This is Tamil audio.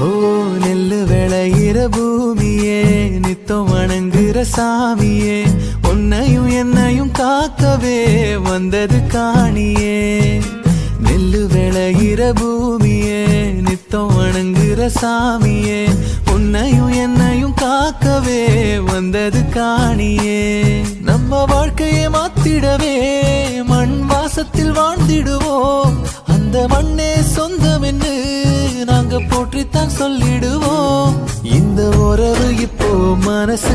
ஓ விளையிற பூமியே நித்தம் வணங்குற சாமியே உன்னையும் என்னையும் காக்கவே வந்தது காணியே. நெல்லு விளையிற பூமியே நித்தம் வணங்குற சாமியே. உன்னையும் என்னையும் காக்கவே வந்தது காணியே. நம்ம வாழ்க்கையை மாத்திடவே மண் வாசத்தில் வாழ்ந்திடுவோம். அந்த மண்ணே சொந்தம் என்று நாங்க போற்றித்தான் சொல்லிடுவோம். இந்த உறவு இப்போ மனசு